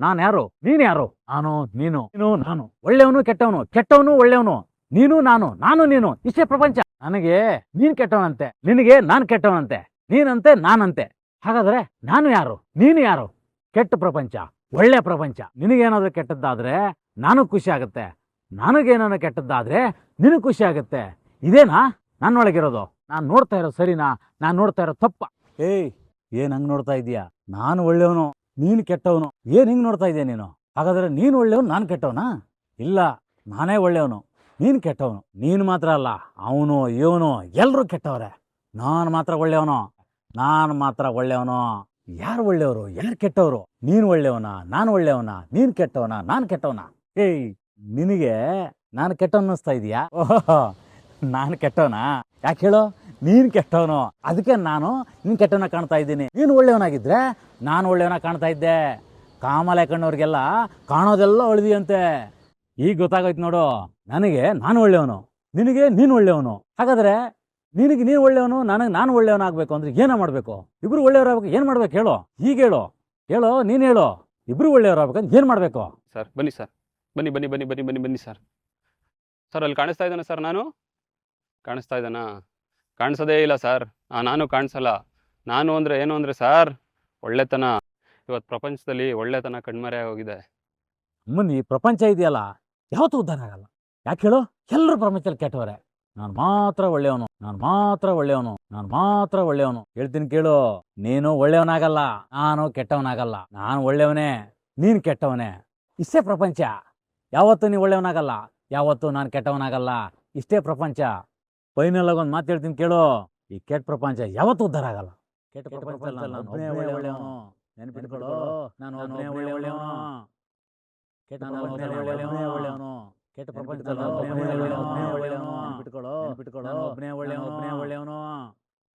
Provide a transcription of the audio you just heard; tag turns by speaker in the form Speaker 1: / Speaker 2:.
Speaker 1: ನಾನು ಯಾರು? ನೀನು ಯಾರು? ನಾನು, ನೀನು. ನೀನು, ನಾನು. ಒಳ್ಳೆಯವನು, ಕೆಟ್ಟವನು. ಕೆಟ್ಟವನು, ಒಳ್ಳೆಯವನು. ನೀನು, ನಾನು. ನಾನು, ನೀನು. ಇಷ್ಟೇ ಪ್ರಪಂಚ. ನನಗೆ ನೀನ್ ಕೆಟ್ಟವನಂತೆ. ನಿನಗೆ ನಾನ್ ಕೆಟ್ಟವನಂತೆ. ನೀನಂತೆ, ನಾನಂತೆ. ಹಾಗಾದ್ರೆ ನಾನು ಯಾರು? ನೀನು ಯಾರು? ಕೆಟ್ಟ ಪ್ರಪಂಚ. ಒಳ್ಳೆ ಪ್ರಪಂಚ. ನಿನಗೇನಾದ್ರೂ ಕೆಟ್ಟದ್ದಾದ್ರೆ ನಾನು ಖುಷಿ ಆಗುತ್ತೆ. ನನಗೇನಾದ್ರು ಕೆಟ್ಟದ್ದಾದ್ರೆ ನಿನಗೆ ಖುಷಿ ಆಗುತ್ತೆ. ಇದೇನಾ? ನನ್ನೊಳಗಿರೋದು. ನಾನು ನೋಡ್ತಾ ಇರೋ ಸರಿನಾ? ನಾನು ನೋಡ್ತಾ ಇರೋ ತಪ್ಪ? ಏಯ್, ಏನ್ ಹಂಗ್ ನೋಡ್ತಾ ಇದೀಯಾ ನಾನು ಒಳ್ಳೆಯವನು. ನೀನು ಕೆಟ್ಟವನು. ಏನು ಹಿಂಗೆ ನೋಡ್ತಾ ಇದ್ದೀಯ ನೀನು? ಹಾಗಾದರೆ ನೀನು ಒಳ್ಳೆಯವನು, ನಾನು ಕೆಟ್ಟವನಾ? ಇಲ್ಲ, ನಾನೇ ಒಳ್ಳೆಯವನು. ನೀನು ಕೆಟ್ಟವನು. ನೀನು ಮಾತ್ರ ಅಲ್ಲ, ಅವನು, ಇವನು ಎಲ್ಲರೂ ಕೆಟ್ಟವ್ರೆ. ನಾನು ಮಾತ್ರ ಒಳ್ಳೆಯವನು? ನಾನು ಮಾತ್ರ ಒಳ್ಳೆಯವನು? ಯಾರು ಒಳ್ಳೆಯವರು? ಯಾರು ಕೆಟ್ಟವರು? ನೀನು ಒಳ್ಳೆಯವನ? ನಾನು ಒಳ್ಳೆಯವನ? ನೀನು ಕೆಟ್ಟವನ? ನಾನು ಕೆಟ್ಟವನ? ಏಯ್, ನಿನಗೆ ನಾನು ಕೆಟ್ಟವನ್ನಿಸ್ತಾ ಇದೆಯಾ ಇದೀಯಾ? ಓಹೋ, ನಾನು ಕೆಟ್ಟವನಾ? ಯಾಕೆ ಹೇಳು? ನೀನು ಕೆಟ್ಟವನು, ಅದಕ್ಕೆ ನಾನು ನೀನು ಕೆಟ್ಟವನ ಕಾಣ್ತಾ ಇದ್ದೀನಿ. ನೀನು ಒಳ್ಳೆಯವನಾಗಿದ್ರೆ ನಾನು ಒಳ್ಳೆಯವನ ಕಾಣ್ತಾ ಇದ್ದೆ. ಕಾಮಲೆ ಕಣ್ಣವ್ರಿಗೆಲ್ಲ ಕಾಣೋದೆಲ್ಲ ಒಳ್ದಿಯಂತೆ ಈಗ ಗೊತ್ತಾಗೋಯ್ತು ನೋಡು, ನನಗೆ ನಾನು ಒಳ್ಳೆಯವನು, ನಿನಗೆ ನೀನು ಒಳ್ಳೆಯವನು. ಹಾಗಾದ್ರೆ ನಿನಗೆ ನೀನು ಒಳ್ಳೆಯವನು, ನನಗೆ ನಾನು ಒಳ್ಳೆಯವನಾಗಬೇಕು ಅಂದ್ರೆ ಏನ ಮಾಡಬೇಕು? ಇಬ್ಬರು ಒಳ್ಳೆಯವರಾಗಬೇಕು, ಏನು ಮಾಡ್ಬೇಕು ಹೇಳು. ಈಗ ಹೇಳು. ಹೇಳು, ನೀನು ಹೇಳು. ಇಬ್ಬರು ಒಳ್ಳೆಯವರಾಗಬೇಕು ಏನು ಮಾಡಬೇಕು?
Speaker 2: ಸರ್, ಬನ್ನಿ ಸರ್. ಬನ್ನಿ ಬನ್ನಿ ಬನ್ನಿ ಬನ್ನಿ ಬನ್ನಿ ಬನ್ನಿ, ಸರ್. ಸರ್, ಅಲ್ಲಿ ಕಾಣಿಸ್ತಾ ಇದ್ದಾನೆ ಸರ್ ನಾನು? ಕಾಣಿಸ್ತಾ ಇದ್ದಾನಾ? ಕಾಣಿಸೋದೇ ಇಲ್ಲ ಸರ್. ನಾನು ಕಾಣಿಸಲ್ಲ. ನಾನು ಅಂದರೆ ಏನು ಅಂದರೆ ಸರ್, ಒಳ್ಳೆತನ. ಇವತ್ತು ಪ್ರಪಂಚದಲ್ಲಿ ಒಳ್ಳೆತನ ಕಣ್ಮರೆ ಹೋಗಿದೆ
Speaker 1: ಮುಂದೆ ಈ ಪ್ರಪಂಚ ಇದೆಯಲ್ಲ? ಯಾವತ್ತೂ ಉದ್ದಾರ ಆಗಲ್ಲ. ಯಾಕೆ ಹೇಳು? ಎಲ್ಲರೂ ಪ್ರಪಂಚದಲ್ಲಿ ಕೆಟ್ಟವರೆ. ನಾನು ಮಾತ್ರ ಒಳ್ಳೆಯವನು. ನಾನು ಮಾತ್ರ ಒಳ್ಳೆಯವನು. ನಾನು ಮಾತ್ರ ಒಳ್ಳೆಯವನು. ಹೇಳ್ತೀನಿ ಕೇಳು. ನೀನು ಒಳ್ಳೆಯವನಾಗಲ್ಲ. ನಾನು ಕೆಟ್ಟವನಾಗಲ್ಲ. ನಾನು ಒಳ್ಳೆಯವನೇ. ನೀನು ಕೆಟ್ಟವನೇ. ಇಷ್ಟೇ ಪ್ರಪಂಚ. ಯಾವತ್ತೂ ನೀನು ಒಳ್ಳೆಯವನಾಗಲ್ಲ. ಯಾವತ್ತೂ ನಾನು ಕೆಟ್ಟವನಾಗಲ್ಲ. ಇಷ್ಟೇ ಪ್ರಪಂಚ. ಫೈನಲ್ ಆಗಿ ಒಂದು ಮಾತು ಹೇಳ್ತೀನಿ ಕೇಳು. ಈ ಕೆಟ್ಟ ಪ್ರಪಂಚ ಯಾವತ್ತೂ ಉದ್ಧಾರ ಆಗಲ್ಲ. ಕೆಟ್ಟ ಪ್ರಪಂಚ ನಾನು ಒಬ್ಬನೇ ಒಳ್ಳೆಯವನು. ನಾನು ಕೆಟ್ಟ ಒಳ್ಳೆಯವನೇ. ಕೆಟ್ಟ ಪ್ರಪಂಚದಲ್ಲಿ ಬಿಟ್ಕೊಳ್ಳೋ ಬಿಟ್ಕೊಳ್ಳೋ ಒಬ್ಬನೇ ಒಳ್ಳೆಯವನು. ಒಬ್ಬನೇ ಒಳ್ಳೆಯವನು.